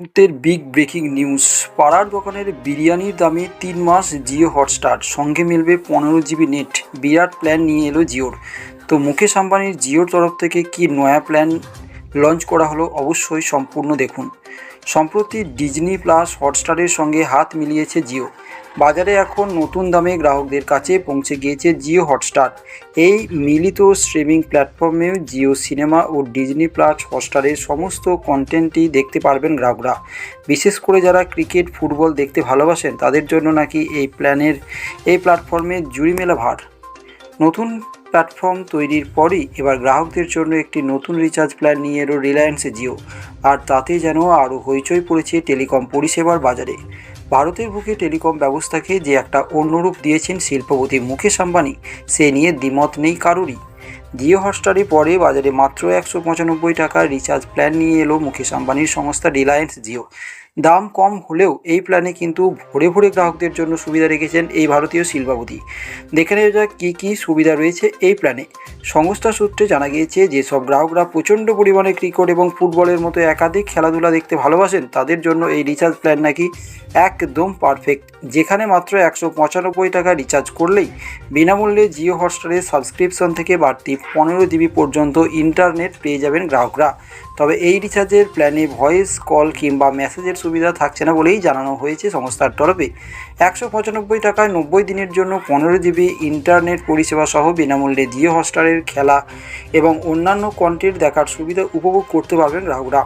মুহূর্তের big breaking news পাড়ার দোকানের বিরিয়ানির দামে তিন মাস জিও হটস্টার। সঙ্গে মিলবে পনেরো জিবি নেট বিরাট প্ল্যান নিয়ে এলো জিওর। তো মুকেশ আম্বানির জিওর তরফ থেকে কি নয়া প্ল্যান লঞ্চ করা হলো? অবশ্যই সম্পূর্ণ দেখুন। সম্প্রতি ডিজনি প্লাস হটস্টারের সঙ্গে হাত মিলিয়েছে জিও। বাজারে এখন নতুন দামে গ্রাহকদের কাছে পৌঁছে গিয়েছে জিও হটস্টার। এই মিলিত স্ট্রিমিং প্ল্যাটফর্মে জিও সিনেমা ও ডিজনি প্লাস হটস্টারের সমস্ত কন্টেন্টই দেখতে পারবেন গ্রাহকরা। বিশেষ করে যারা ক্রিকেট, ফুটবল দেখতে ভালোবাসেন, তাদের জন্য নাকি এই প্ল্যানের, এই প্ল্যাটফর্মে জুড়ি মেলা ভার। নতুন প্ল্যাটফর্ম তৈরির পরই এবার গ্রাহকদের জন্য একটি নতুন রিচার্জ প্ল্যান নিয়ে এলো রিলায়েন্স জিও। আর তাতে যেন আরও হইচই পড়েছে টেলিকম পরিষেবার বাজারে। ভারতের বুকে টেলিকম ব্যবস্থাকে যে একটা অন্যরূপ দিয়েছেন শিল্পপতি মুকেশ আম্বানি, সে নিয়ে দ্বিমত নেই কারোরই। জিও হটস্টারে পরে বাজারে মাত্র একশো পঁচানব্বই টাকার রিচার্জ প্ল্যান নিয়ে এলো মুকেশ আম্বানির সংস্থা রিলায়েন্স জিও। দাম কম হলেও এই প্ল্যানে কিন্তু ভরে ভরে গ্রাহকদের জন্য সুবিধা রেখেছেন এই ভারতীয় শিল্পপতি। দেখে নেওয়া যাক কী কী সুবিধা রয়েছে এই প্ল্যানে সংস্থা সূত্রে জানা গিয়েছে, যেসব গ্রাহকরা প্রচণ্ড পরিমাণে ক্রিকেট এবং ফুটবলের মতো একাধিক খেলাধুলা দেখতে ভালোবাসেন, তাদের জন্য এই রিচার্জ প্ল্যান নাকি একদম পারফেক্ট যেখানে মাত্র একশো পঁচানব্বই টাকা রিচার্জ করলেই বিনামূল্যে জিও হটস্টারের সাবস্ক্রিপশন থেকে বাড়তি পনেরো জিবি পর্যন্ত ইন্টারনেট পেয়ে যাবেন গ্রাহকরা। তবে এই রিচার্জের প্ল্যানে ভয়েস কল কিংবা মেসেজের সুবিধা থাকছে না বলেই জানানো হয়েছে সংস্থার তরফে। একশো পঁচানব্বই টাকায় নব্বই দিনের জন্য পনেরো জিবি ইন্টারনেট পরিষেবা সহ বিনামূল্যে জিও হটস্টারের খেলা এবং অন্যান্য কন্টেন্ট দেখার সুবিধা উপভোগ করতে পারবেন গ্রাহকরা